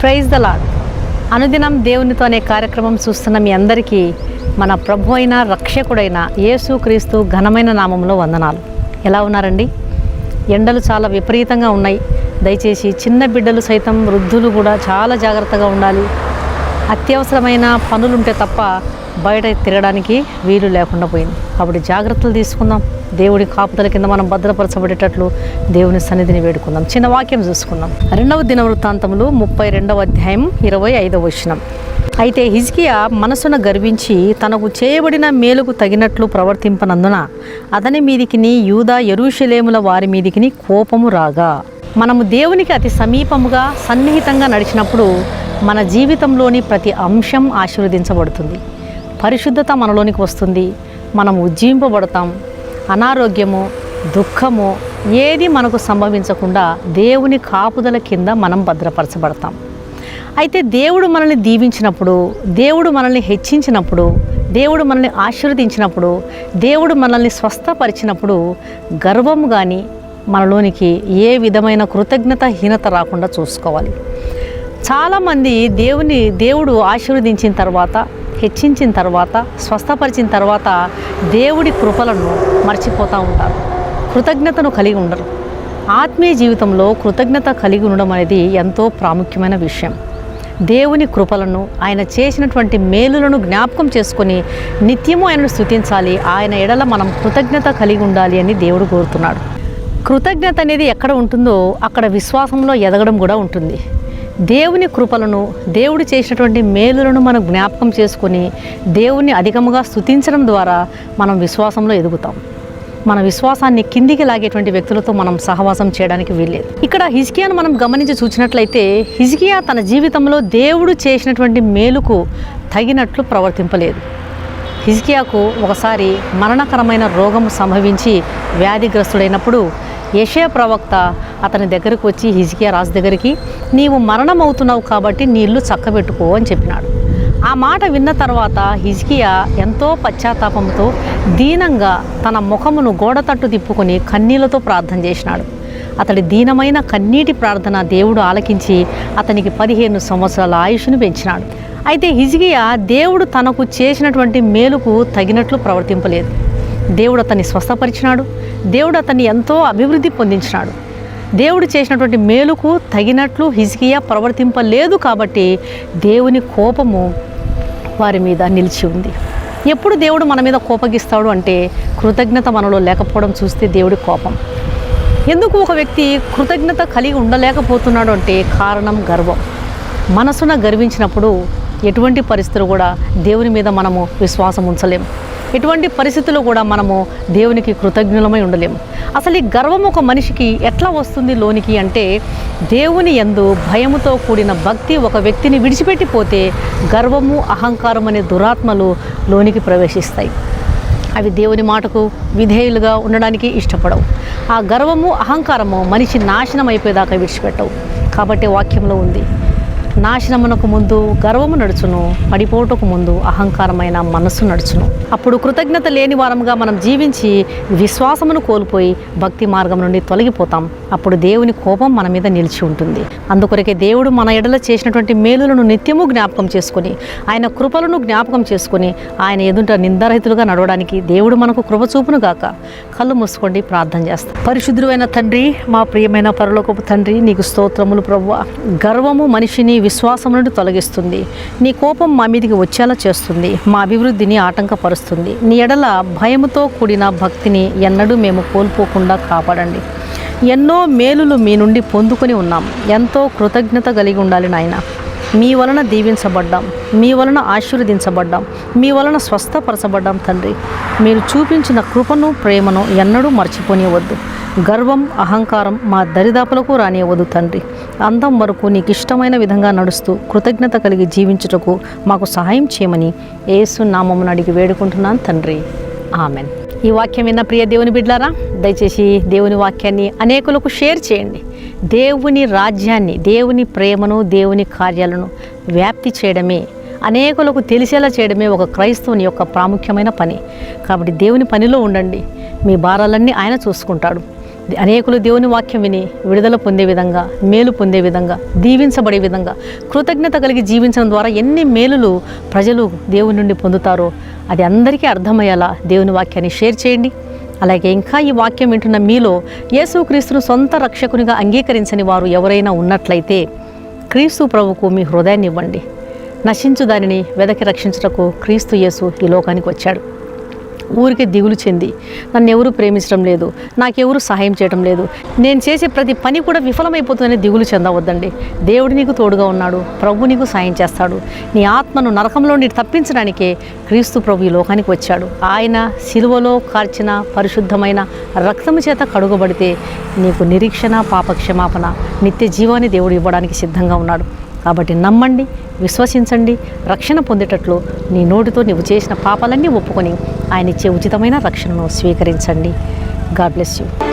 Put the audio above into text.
Praise the lord అనుదినం దేవునితో అనే కార్యక్రమం చూస్తున్న మీ అందరికీ మన ప్రభు అయిన రక్షకుడైన యేసు క్రీస్తు ఘనమైన నామంలో వందనాలు. ఎలా ఉన్నారండి? ఎండలు చాలా విపరీతంగా ఉన్నాయి. దయచేసి చిన్న బిడ్డలు సైతం వృద్ధులు కూడా చాలా జాగ్రత్తగా ఉండాలి. అత్యవసరమైన పనులుంటే తప్ప బయట తిరగడానికి వీలు లేకుండా పోయింది. కాబట్టి జాగ్రత్తలు తీసుకుందాం. దేవుడి కాపుదల కింద మనం భద్రపరచబడేటట్లు దేవుని సన్నిధిని వేడుకుందాం. చిన్న వాక్యం చూసుకుందాం. రెండవ దిన వృత్తాంతములు ముప్పై రెండవ అధ్యాయం ఇరవై ఐదవ వచనం. అయితే హిజ్కియా మనసున గర్వించి తనకు చేయబడిన మేలుకు తగినట్లు ప్రవర్తింపనందున అతని మీదికిని యూదా ఎరుషలేముల వారి మీదికిని కోపము రాగా మనము దేవునికి అతి సమీపముగా సన్నిహితంగా నడిచినప్పుడు మన జీవితంలోని ప్రతి అంశం ఆశీర్వదించబడుతుంది. పరిశుద్ధత మనలోనికి వస్తుంది. మనం ఉజ్జీంపబడతాం. అనారోగ్యము దుఃఖము ఏది మనకు సంభవించకుండా దేవుని కాపుదల కింద మనం భద్రపరచబడతాం. అయితే దేవుడు మనల్ని దీవించినప్పుడు దేవుడు మనల్ని హెచ్చించినప్పుడు దేవుడు మనల్ని ఆశీర్వదించినప్పుడు దేవుడు మనల్ని స్వస్థపరిచినప్పుడు గర్వం కానీ మనలోనికి ఏ విధమైన కృతజ్ఞత హీనత రాకుండా చూసుకోవాలి. చాలామంది దేవుని దేవుడు ఆశీర్వదించిన తర్వాత హెచ్చించిన తర్వాత స్వస్థపరిచిన తర్వాత దేవుడి కృపలను మర్చిపోతూ ఉంటారు. కృతజ్ఞతను కలిగి ఉండరు. ఆత్మీయ జీవితంలో కృతజ్ఞత కలిగి ఉండడం అనేది ఎంతో ప్రాముఖ్యమైన విషయం. దేవుని కృపలను ఆయన చేసినటువంటి మేలులను జ్ఞాపకం చేసుకొని నిత్యము ఆయనను స్థుతించాలి ఆయన ఎడల మనం కృతజ్ఞత కలిగి ఉండాలి అని దేవుడు కోరుతున్నాడు. కృతజ్ఞత అనేది ఎక్కడ ఉంటుందో అక్కడ విశ్వాసంలో ఎదగడం కూడా ఉంటుంది. దేవుని కృపలను దేవుడు చేసినటువంటి మేలులను మనం జ్ఞాపకం చేసుకొని దేవుణ్ణి అధికముగా స్థుతించడం ద్వారా మనం విశ్వాసంలో ఎదుగుతాం. మన విశ్వాసాన్ని కిందికి లాగేటువంటి వ్యక్తులతో మనం సహవాసం చేయడానికి వీల్లేదు. ఇక్కడ హిజ్కియాను మనం గమనించి చూసినట్లయితే హిజ్కియా తన జీవితంలో దేవుడు చేసినటువంటి మేలుకు తగినట్లు ప్రవర్తింపలేదు. హిజ్కియాకు ఒకసారి మరణకరమైన రోగం సంభవించి వ్యాధిగ్రస్తుడైనప్పుడు యషయ ప్రవక్త అతని దగ్గరకు వచ్చి హిజికియా రాజు దగ్గరికి నీవు మరణం అవుతున్నావు కాబట్టి నీళ్ళు చక్కబెట్టుకో అని చెప్పినాడు. ఆ మాట విన్న తర్వాత హిజ్కియా ఎంతో పశ్చాత్తాపంతో దీనంగా తన ముఖమును గోడ తట్టు తిప్పుకొని కన్నీళ్ళతో ప్రార్థన చేసినాడు. అతడి దీనమైన కన్నీటి ప్రార్థన దేవుడు ఆలకించి అతనికి పదిహేను సంవత్సరాల ఆయుష్ను పెంచినాడు. అయితే హిజ్కియా దేవుడు తనకు చేసినటువంటి మేలుకు తగినట్లు ప్రవర్తింపలేదు. దేవుడు అతన్ని స్వస్థపరిచినాడు. దేవుడు అతన్ని ఎంతో అభివృద్ధి పొందించినాడు. దేవుడు చేసినటువంటి మేలుకు తగినట్లు హిజ్కియా ప్రవర్తింపలేదు కాబట్టి దేవుని కోపము వారి మీద నిలిచి ఉంది. ఎప్పుడు దేవుడు మన మీద కోపగిస్తాడు అంటే కృతజ్ఞత మనలో లేకపోవడం చూస్తే దేవుడి కోపం. ఎందుకు ఒక వ్యక్తి కృతజ్ఞత కలిగి ఉండలేకపోతున్నాడు అంటే కారణం గర్వం. మనసున గర్వించినప్పుడు ఎటువంటి పరిస్థితులు కూడా దేవుని మీద మనము విశ్వాసం ఉంచలేము. ఎటువంటి పరిస్థితుల్లో కూడా మనము దేవునికి కృతజ్ఞులమై ఉండలేము. అసలు ఈ గర్వం ఒక మనిషికి ఎట్లా వస్తుంది లోనికి అంటే దేవుని ఎందు భయముతో కూడిన భక్తి ఒక వ్యక్తిని విడిచిపెట్టిపోతే గర్వము అహంకారం అనే దురాత్మలు లోనికి ప్రవేశిస్తాయి. అవి దేవుని మాటకు విధేయులుగా ఉండడానికి ఇష్టపడవు. ఆ గర్వము అహంకారము మనిషి నాశనం అయిపోయేదాకా విడిచిపెట్టవు. కాబట్టి వాక్యంలో ఉంది నాశనమునకు ముందు గర్వము నడుచును పడిపోటుకు ముందు అహంకారమైన మనస్సు నడుచును. అప్పుడు కృతజ్ఞత లేని వారముగా మనం జీవించి విశ్వాసమును కోల్పోయి భక్తి మార్గం నుండి తొలగిపోతాం. అప్పుడు దేవుని కోపం మన మీద నిలిచి ఉంటుంది. అందుకొరకే దేవుడు మన ఎడల చేసినటువంటి మేలులను నిత్యము జ్ఞాపకం చేసుకుని ఆయన కృపలను జ్ఞాపకం చేసుకుని ఆయన ఎదుట నిందారహితులుగా నడవడానికి దేవుడు మనకు కృప చూపును గాక. కళ్ళు మూసుకోండి ప్రార్థన చేస్తాం. పరిశుద్ధుడైన తండ్రి మా ప్రియమైన పరలోకపు తండ్రి నీకు స్తోత్రములు ప్రభు గర్వము మనిషిని విశ్వాసం నుండి తొలగిస్తుంది. నీ కోపం మా మీదికి వచ్చేలా చేస్తుంది. మా అభివృద్ధిని ఆటంకపరుస్తుంది. నీ ఎడల భయముతో కూడిన భక్తిని ఎన్నడూ మేము కోల్పోకుండా కాపాడండి. ఎన్నో మేలులు మీ నుండి పొందుకొని ఉన్నాం. ఎంతో కృతజ్ఞత కలిగి ఉండాలి నాయన. మీ వలన దీవించబడ్డాం. మీ వలన ఆశీర్వదించబడ్డాం. మీ వలన స్వస్థపరచబడ్డాం తండ్రి. మీరు చూపించిన కృపను ప్రేమను ఎన్నడూ మర్చిపోనివద్దు గర్వం అహంకారం మా దరిదాపులకు రానివ్వదు తండ్రి. అందం వరకు నీకు ఇష్టమైన విధంగా నడుస్తూ కృతజ్ఞత కలిగి జీవించుటకు మాకు సహాయం చేయమని ఏసు నామమును అడిగి వేడుకుంటున్నాను తండ్రి. ఆమెన్. ఈ వాక్యం విన్న ప్రియ దేవుని బిడ్లారా దయచేసి దేవుని వాక్యాన్ని అనేకులకు షేర్ చేయండి. దేవుని రాజ్యాన్ని దేవుని ప్రేమను దేవుని కార్యాలను వ్యాప్తి చేయడమే అనేకులకు తెలిసేలా చేయడమే ఒక క్రైస్తవుని యొక్క ప్రాముఖ్యమైన పని. కాబట్టి దేవుని పనిలో ఉండండి. మీ భారాలన్నీ ఆయన చూసుకుంటాడు. అనేకులు దేవుని వాక్యం విని విడుదల పొందే విధంగా మేలు పొందే విధంగా దీవించబడే విధంగా కృతజ్ఞత కలిగి జీవించడం ద్వారా ఎన్ని మేలులు ప్రజలు దేవుని నుండి పొందుతారో అది అందరికీ అర్థమయ్యేలా దేవుని వాక్యాన్ని షేర్ చేయండి. అలాగే ఇంకా ఈ వాక్యం వింటున్న మీలో యేసుక్రీస్తును సొంత రక్షకునిగా అంగీకరించని వారు ఎవరైనా ఉన్నట్లయితే క్రీస్తు ప్రభుకు మీ హృదయాన్ని ఇవ్వండి. నశించు దానిని వెదకి రక్షించుటకు క్రీస్తు యేసు ఈ లోకానికి వచ్చాడు. ఊరికే దిగులు చెంది నన్ను ఎవరు ప్రేమించడం లేదు నాకెవరు సహాయం చేయడం లేదు. నేను చేసే ప్రతి పని కూడా విఫలమైపోతుందని దిగులు చెందవద్దండి. దేవుడు నీకు తోడుగా ఉన్నాడు ప్రభు నీకు సాయం చేస్తాడు. నీ ఆత్మను నరకంలో నీకు తప్పించడానికే క్రీస్తు ప్రభు ఈ లోకానికి వచ్చాడు. ఆయన సిలువలో కార్చిన పరిశుద్ధమైన రక్తము చేత కడుగబడితే నీకు నిరీక్షణ పాపక్షమాపణ నిత్య జీవాన్ని దేవుడు ఇవ్వడానికి సిద్ధంగా ఉన్నాడు. కాబట్టి నమ్మండి విశ్వసించండి రక్షణ పొందేటట్లు నీ నోటితో నీవు చేసిన పాపాలన్నీ ఒప్పుకొని ఆయన ఇచ్చే ఉచితమైన రక్షణను స్వీకరించండి. God bless you.